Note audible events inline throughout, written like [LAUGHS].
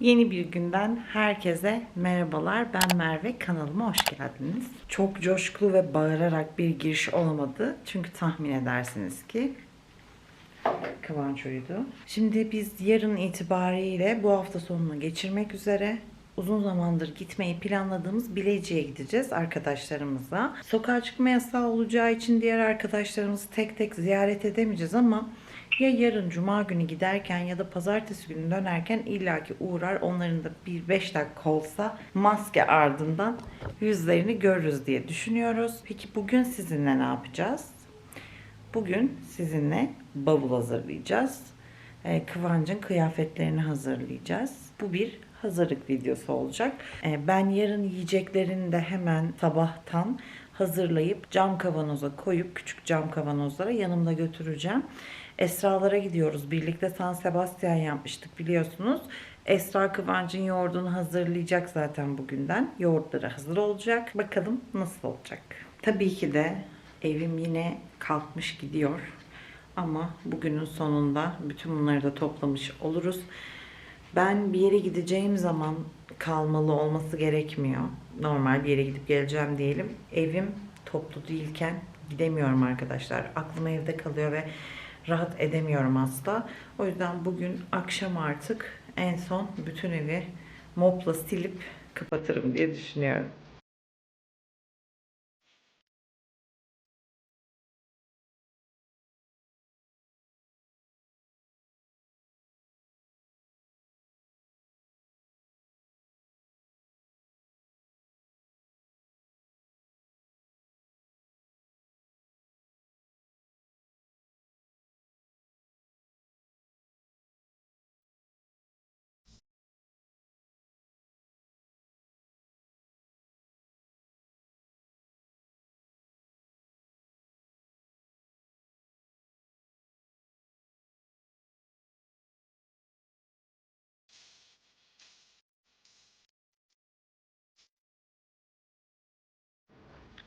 Yeni bir günden herkese merhabalar. Ben Merve. Kanalıma hoş geldiniz. Çok coşkulu ve bağırarak bir giriş olmadı. Çünkü tahmin edersiniz ki Kıvanç uyudu. Şimdi biz yarın itibariyle bu hafta sonunu geçirmek üzere uzun zamandır gitmeyi planladığımız Bilecik'e gideceğiz arkadaşlarımızla. Sokağa çıkma yasağı olacağı için diğer arkadaşlarımızı tek tek ziyaret edemeyeceğiz ama ya yarın cuma günü giderken ya da pazartesi günü dönerken illaki uğrar. Onların da bir 5 dakika olsa maske ardından yüzlerini görürüz diye düşünüyoruz. Peki bugün sizinle ne yapacağız? Bugün sizinle bavul hazırlayacağız. Ee, Kıvancın kıyafetlerini hazırlayacağız. Bu bir hazırlık videosu olacak. Ee, ben yarın yiyeceklerini de hemen sabahtan hazırlayıp cam kavanoza koyup küçük cam kavanozlara yanımda götüreceğim. Esra'lara gidiyoruz. Birlikte San Sebastian yapmıştık biliyorsunuz. Esra Kıvancın yoğurdunu hazırlayacak zaten bugünden. Yoğurtları hazır olacak. Bakalım nasıl olacak. Tabii ki de evim yine kalkmış gidiyor. Ama bugünün sonunda bütün bunları da toplamış oluruz. Ben bir yere gideceğim zaman kalmalı olması gerekmiyor. Normal bir yere gidip geleceğim diyelim. Evim toplu değilken gidemiyorum arkadaşlar. Aklım evde kalıyor ve rahat edemiyorum asla. O yüzden bugün akşam artık en son bütün evi mopla silip kapatırım diye düşünüyorum.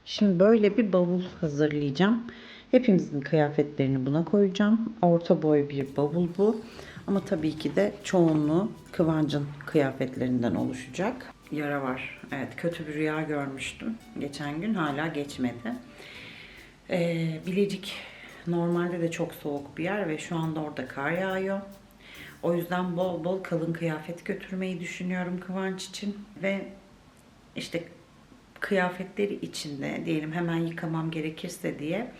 Şimdi böyle bir bavul hazırlayacağım. Hepimizin kıyafetlerini buna koyacağım. Orta boy bir bavul bu. Ama tabii ki de çoğunluğu Kıvancın kıyafetlerinden oluşacak. Yara var. Evet kötü bir rüya görmüştüm. Geçen gün hala geçmedi. Ee, Bilecik normalde de çok soğuk bir yer ve şu anda orada kar yağıyor. O yüzden bol bol kalın kıyafet götürmeyi düşünüyorum Kıvanç için. Ve işte kıyafetleri içinde diyelim hemen yıkamam gerekirse diye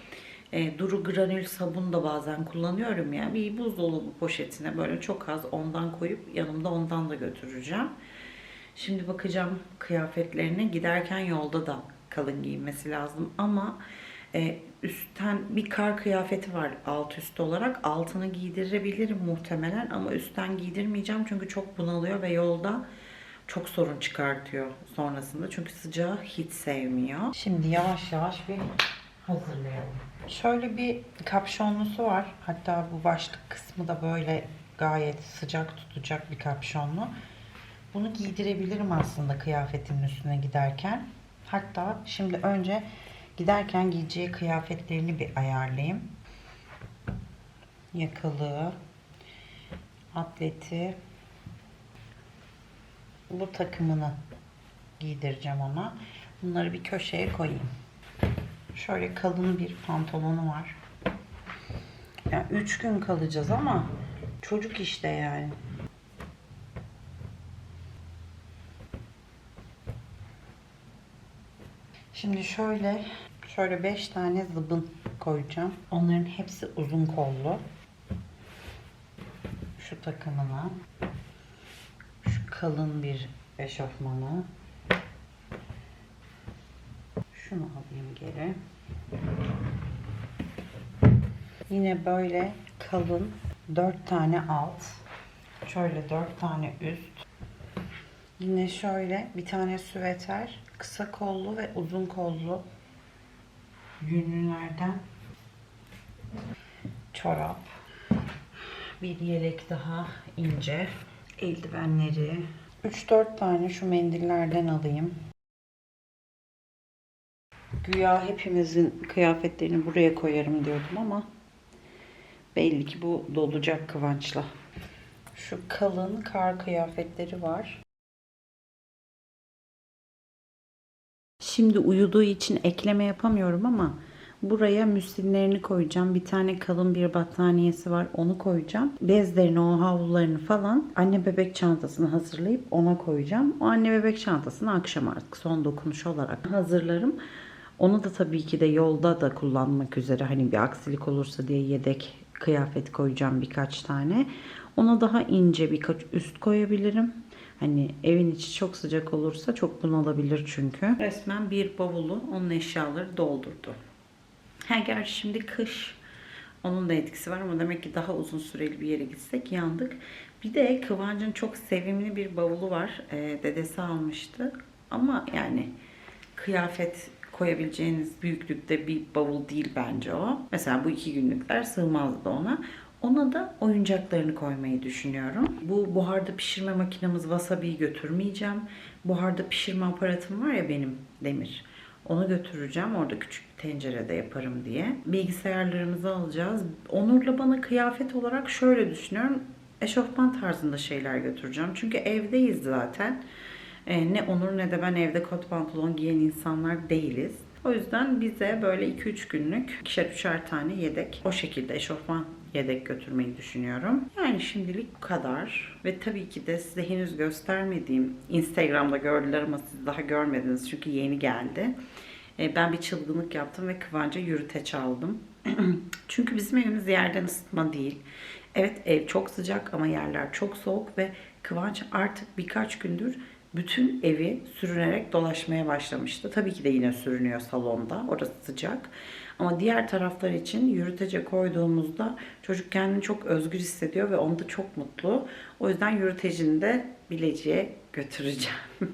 e, duru granül sabun da bazen kullanıyorum ya. Bir buzdolabı poşetine böyle çok az ondan koyup yanımda ondan da götüreceğim. Şimdi bakacağım kıyafetlerine giderken yolda da kalın giyinmesi lazım ama e, üstten bir kar kıyafeti var alt üst olarak altını giydirebilirim muhtemelen ama üstten giydirmeyeceğim çünkü çok bunalıyor ve yolda çok sorun çıkartıyor sonrasında. Çünkü sıcağı hiç sevmiyor. Şimdi yavaş yavaş bir hazırlayalım. Şöyle bir kapşonlusu var. Hatta bu başlık kısmı da böyle gayet sıcak tutacak bir kapşonlu. Bunu giydirebilirim aslında kıyafetimin üstüne giderken. Hatta şimdi önce giderken giyeceği kıyafetlerini bir ayarlayayım. Yakalı, atleti, bu takımını giydireceğim ona. Bunları bir köşeye koyayım. Şöyle kalın bir pantolonu var. Yani 3 gün kalacağız ama çocuk işte yani. Şimdi şöyle şöyle 5 tane zıbın koyacağım. Onların hepsi uzun kollu. Şu takımına kalın bir eşofmanı. Şunu alayım geri. Yine böyle kalın 4 tane alt. Şöyle 4 tane üst. Yine şöyle bir tane süveter. Kısa kollu ve uzun kollu yünlülerden çorap. Bir yelek daha ince. Eldivenleri. 3-4 tane şu mendillerden alayım. Güya hepimizin kıyafetlerini buraya koyarım diyordum ama belli ki bu dolacak kıvançla. Şu kalın kar kıyafetleri var. Şimdi uyuduğu için ekleme yapamıyorum ama buraya müslinlerini koyacağım. Bir tane kalın bir battaniyesi var. Onu koyacağım. Bezlerini, o havlularını falan anne bebek çantasını hazırlayıp ona koyacağım. O anne bebek çantasını akşam artık son dokunuş olarak hazırlarım. Onu da tabii ki de yolda da kullanmak üzere hani bir aksilik olursa diye yedek kıyafet koyacağım birkaç tane. Ona daha ince birkaç üst koyabilirim. Hani evin içi çok sıcak olursa çok bunalabilir çünkü. Resmen bir bavulu onun eşyaları doldurdu. Ha gerçi şimdi kış. Onun da etkisi var ama demek ki daha uzun süreli bir yere gitsek yandık. Bir de Kıvancın çok sevimli bir bavulu var. Ee, dedesi almıştı. Ama yani kıyafet koyabileceğiniz büyüklükte bir bavul değil bence o. Mesela bu iki günlükler sığmazdı ona. Ona da oyuncaklarını koymayı düşünüyorum. Bu buharda pişirme makinemiz wasabi'yi götürmeyeceğim. Buharda pişirme aparatım var ya benim demir. Onu götüreceğim. Orada küçük bir tencerede yaparım diye. Bilgisayarlarımızı alacağız. Onur'la bana kıyafet olarak şöyle düşünüyorum. Eşofman tarzında şeyler götüreceğim. Çünkü evdeyiz zaten. Ee, ne Onur ne de ben evde kot pantolon giyen insanlar değiliz. O yüzden bize böyle 2-3 günlük ikişer üçer tane yedek o şekilde eşofman yedek götürmeyi düşünüyorum. Yani şimdilik bu kadar. Ve tabii ki de size henüz göstermediğim Instagram'da gördüler ama siz daha görmediniz çünkü yeni geldi. Ee, Ben bir çılgınlık yaptım ve Kıvanç'a yürüteç aldım. [CLEARS THROAT] çünkü bizim evimiz yerden ısıtma değil. Evet ev çok sıcak ama yerler çok soğuk ve Kıvanç artık birkaç gündür bütün evi sürünerek dolaşmaya başlamıştı. Tabii ki de yine sürünüyor salonda. Orası sıcak. Ama diğer taraflar için yürütece koyduğumuzda çocuk kendini çok özgür hissediyor ve onda çok mutlu. O yüzden yürütecini de Bilecik'e götüreceğim. [LAUGHS]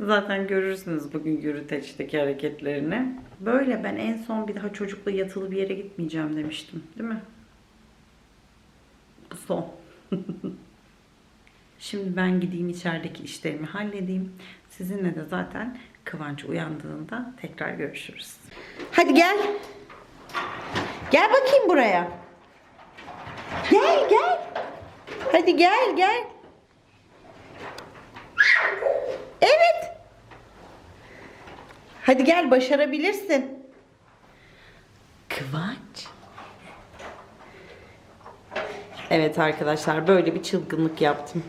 Zaten görürsünüz bugün yürüteçteki hareketlerini. Böyle ben en son bir daha çocukla yatılı bir yere gitmeyeceğim demiştim. Değil mi? Bu son. [LAUGHS] Şimdi ben gideyim içerideki işlerimi halledeyim. Sizinle de zaten Kıvanç uyandığında tekrar görüşürüz. Hadi gel. Gel bakayım buraya. Gel gel. Hadi gel gel. Evet. Hadi gel başarabilirsin. Kıvanç. Evet arkadaşlar böyle bir çılgınlık yaptım.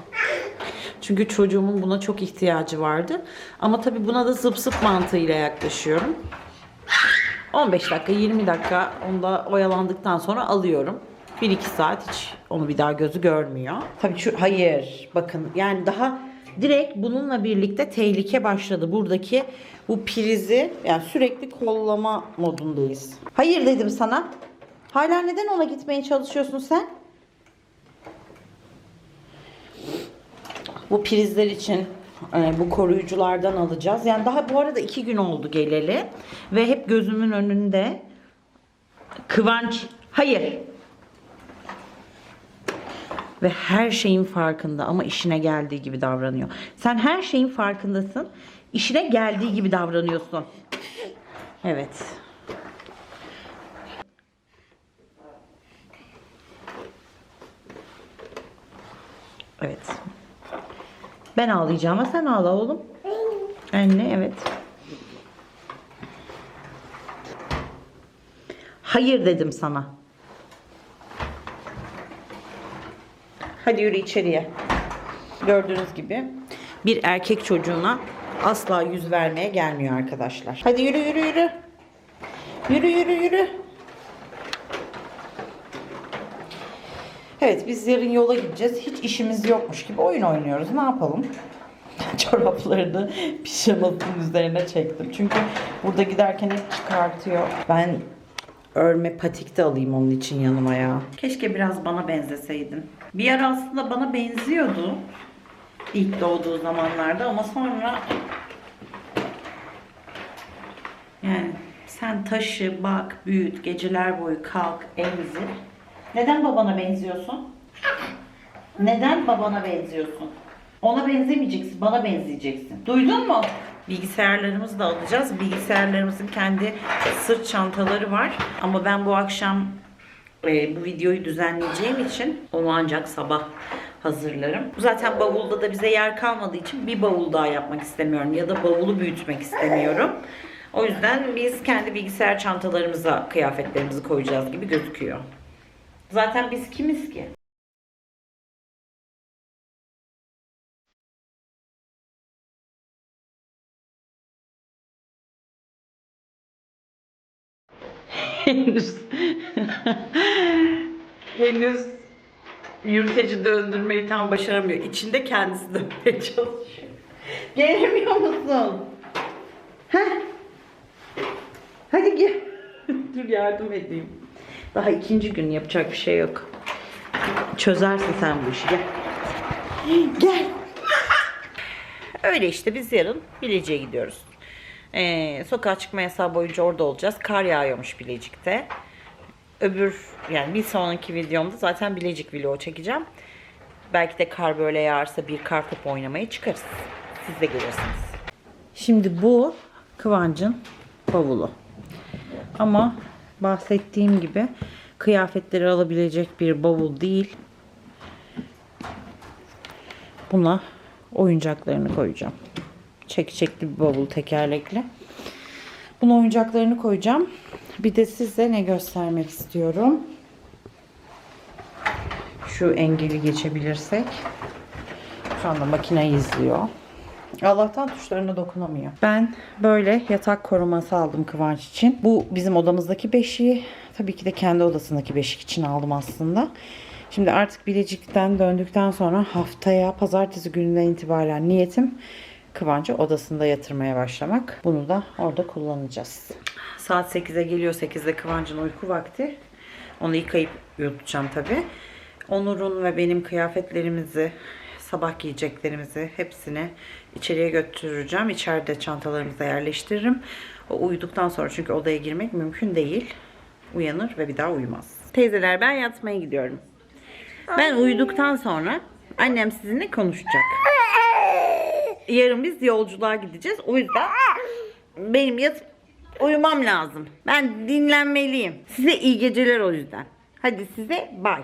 Çünkü çocuğumun buna çok ihtiyacı vardı. Ama tabii buna da zıp zıp mantığıyla yaklaşıyorum. 15 dakika 20 dakika onda oyalandıktan sonra alıyorum. 1-2 saat hiç onu bir daha gözü görmüyor. Tabii şu hayır bakın yani daha direkt bununla birlikte tehlike başladı. Buradaki bu prizi yani sürekli kollama modundayız. Hayır dedim sana. Hala neden ona gitmeye çalışıyorsun sen? Bu prizler için e, bu koruyuculardan alacağız. Yani daha bu arada iki gün oldu geleli. Ve hep gözümün önünde Kıvanç hayır. Ve her şeyin farkında ama işine geldiği gibi davranıyor. Sen her şeyin farkındasın. İşine geldiği gibi davranıyorsun. Evet. Evet. Ben ağlayacağım ama sen ağla oğlum. Anne evet. Hayır dedim sana. Hadi yürü içeriye. Gördüğünüz gibi bir erkek çocuğuna asla yüz vermeye gelmiyor arkadaşlar. Hadi yürü yürü yürü. Yürü yürü yürü. Evet biz yarın yola gideceğiz. Hiç işimiz yokmuş gibi oyun oynuyoruz. Ne yapalım? [LAUGHS] Çoraplarını pijamasının üzerine çektim. Çünkü burada giderken hep çıkartıyor. Ben örme patik de alayım onun için yanıma ya. Keşke biraz bana benzeseydin. Bir ara aslında bana benziyordu. İlk doğduğu zamanlarda ama sonra yani sen taşı, bak, büyüt, geceler boyu kalk, emzir. Neden babana benziyorsun? Neden babana benziyorsun? Ona benzemeyeceksin, bana benzeyeceksin. Duydun mu? Bilgisayarlarımızı da alacağız. Bilgisayarlarımızın kendi sırt çantaları var. Ama ben bu akşam e, bu videoyu düzenleyeceğim için onu ancak sabah hazırlarım. Zaten bavulda da bize yer kalmadığı için bir bavul daha yapmak istemiyorum ya da bavulu büyütmek istemiyorum. O yüzden biz kendi bilgisayar çantalarımıza kıyafetlerimizi koyacağız gibi gözüküyor. Zaten biz kimiz ki? Henüz henüz yürüteci döndürmeyi tam başaramıyor. İçinde kendisi dönmeye çalışıyor. Gelemiyor musun? Heh. Hadi gel. Dur yardım edeyim. Daha ikinci gün yapacak bir şey yok. Çözersin sen bu işi. Gel. Gel. Öyle işte biz yarın Bilecik'e gidiyoruz. Ee, sokağa çıkma yasağı boyunca orada olacağız. Kar yağıyormuş Bilecik'te. Öbür yani bir sonraki videomda zaten Bilecik vlogu çekeceğim. Belki de kar böyle yağarsa bir kar topu oynamaya çıkarız. Siz de gelirsiniz. Şimdi bu Kıvancın bavulu. Ama bahsettiğim gibi kıyafetleri alabilecek bir bavul değil. Buna oyuncaklarını koyacağım. Çekecekli bir bavul tekerlekli. Buna oyuncaklarını koyacağım. Bir de size ne göstermek istiyorum. Şu engeli geçebilirsek. Şu anda makine izliyor. Allah'tan tuşlarına dokunamıyor. Ben böyle yatak koruması aldım Kıvanç için. Bu bizim odamızdaki beşiği. Tabii ki de kendi odasındaki beşik için aldım aslında. Şimdi artık Bilecik'ten döndükten sonra haftaya pazartesi gününden itibaren niyetim Kıvancı odasında yatırmaya başlamak. Bunu da orada kullanacağız. Saat 8'e geliyor. 8'de Kıvancı'nın uyku vakti. Onu yıkayıp yutacağım tabii. Onur'un ve benim kıyafetlerimizi, sabah giyeceklerimizi hepsini içeriye götüreceğim. İçeride çantalarımıza yerleştiririm. O uyuduktan sonra çünkü odaya girmek mümkün değil. Uyanır ve bir daha uyumaz. Teyzeler ben yatmaya gidiyorum. Ben uyuduktan sonra annem sizinle konuşacak. Yarın biz yolculuğa gideceğiz. O yüzden benim yatıp uyumam lazım. Ben dinlenmeliyim. Size iyi geceler o yüzden. Hadi size bay.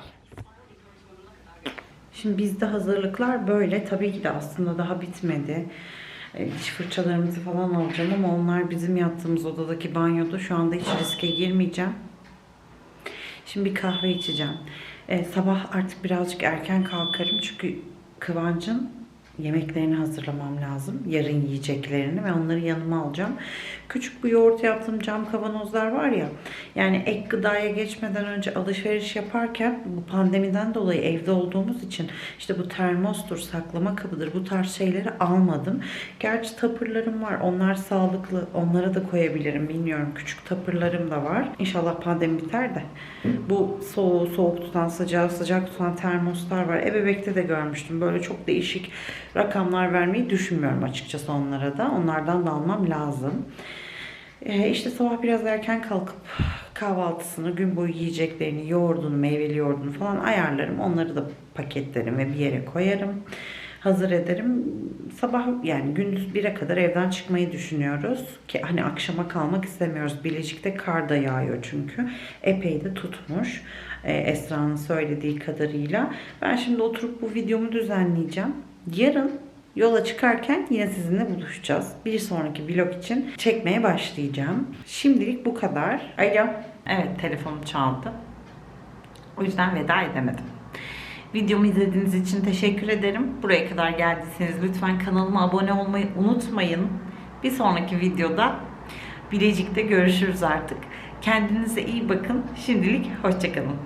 Şimdi bizde hazırlıklar böyle. Tabii ki de aslında daha bitmedi. E, Diş fırçalarımızı falan alacağım ama onlar bizim yattığımız odadaki banyoda. Şu anda hiç riske girmeyeceğim. Şimdi bir kahve içeceğim. E, sabah artık birazcık erken kalkarım çünkü Kıvancın yemeklerini hazırlamam lazım. Yarın yiyeceklerini ve onları yanıma alacağım. Küçük bir yoğurt yaptığım cam kavanozlar var ya. Yani ek gıdaya geçmeden önce alışveriş yaparken bu pandemiden dolayı evde olduğumuz için işte bu termostur, saklama kabıdır bu tarz şeyleri almadım. Gerçi tapırlarım var. Onlar sağlıklı. Onlara da koyabilirim. Bilmiyorum. Küçük tapırlarım da var. İnşallah pandemi biter de. Bu soğuğu soğuk tutan, sıcağı sıcak tutan termoslar var. Ebebek'te de görmüştüm. Böyle çok değişik rakamlar vermeyi düşünmüyorum açıkçası onlara da. Onlardan da almam lazım. Ee, işte sabah biraz erken kalkıp kahvaltısını, gün boyu yiyeceklerini, yoğurdunu, meyveli yoğurdunu falan ayarlarım. Onları da paketlerim ve bir yere koyarım. Hazır ederim. Sabah yani gündüz 1'e kadar evden çıkmayı düşünüyoruz. Ki hani akşama kalmak istemiyoruz. Bilecik'te kar da yağıyor çünkü. Epey de tutmuş. Ee, Esra'nın söylediği kadarıyla. Ben şimdi oturup bu videomu düzenleyeceğim. Yarın Yola çıkarken yine sizinle buluşacağız. Bir sonraki vlog için çekmeye başlayacağım. Şimdilik bu kadar. Alo. Evet telefonum çaldı. O yüzden veda edemedim. Videomu izlediğiniz için teşekkür ederim. Buraya kadar geldiyseniz lütfen kanalıma abone olmayı unutmayın. Bir sonraki videoda Bilecik'te görüşürüz artık. Kendinize iyi bakın. Şimdilik hoşçakalın.